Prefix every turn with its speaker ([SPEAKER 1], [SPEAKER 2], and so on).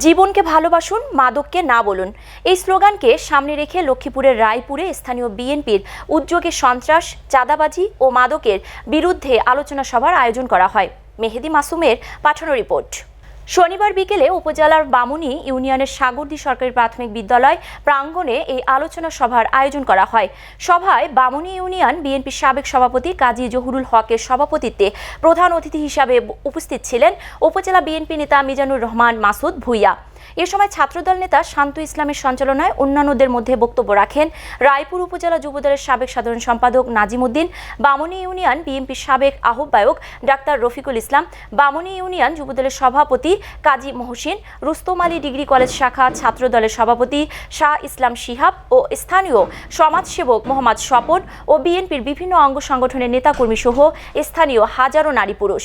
[SPEAKER 1] জীবনকে ভালোবাসুন, মাদককে না বলুন। এই স্লোগানকে সামনে রেখে লক্ষ্মীপুরের রায়পুরে স্থানীয় বিএনপির উদ্যোগে সন্ত্রাস, চাঁদাবাজি ও মাদকের বিরুদ্ধে আলোচনা সভার আয়োজন করা হয়। মেহেদি মাসুমের পাঠানো রিপোর্ট। শনিবার বিকেলে উপজেলার বামুনি ইউনিয়নের সাগরদী সরকারি প্রাথমিক বিদ্যালয় প্রাঙ্গণে এই আলোচনা সভার আয়োজন করা হয়। সভায় বামুনি ইউনিয়ন বিএনপির সাবেক সভাপতি কাজী জহুরুল হকের সভাপতিত্বে প্রধান অতিথি হিসাবে উপস্থিত ছিলেন উপজেলা বিএনপি নেতা মিজানুর রহমান মাসুদ ভুইয়া। এ সময় ছাত্রদল নেতা শান্তু ইসলামের সঞ্চালনায় অন্যান্যদের মধ্যে বক্তব্য রাখেন রায়পুর উপজেলা যুবদলের সাবেক সাধারণ সম্পাদক নাজিমুদ্দিন বামুনি ইউনিয়ন বিএনপির সাবেক আহ্বায়ক ডাক্তার রফিকুল ইসলাম, বামুনি ইউনিয়ন যুবদলের সভাপতি কাজী মহসিন, রুস্তম আলী ডিগ্রি কলেজ শাখা ছাত্রদলের সভাপতি শাহ ইসলাম শিহাব ও স্থানীয় সমাজসেবক মোহাম্মদ স্বপন ও বিএনপির বিভিন্ন অঙ্গ সংগঠনের নেতাকর্মী সহ স্থানীয় হাজারো নারী পুরুষ।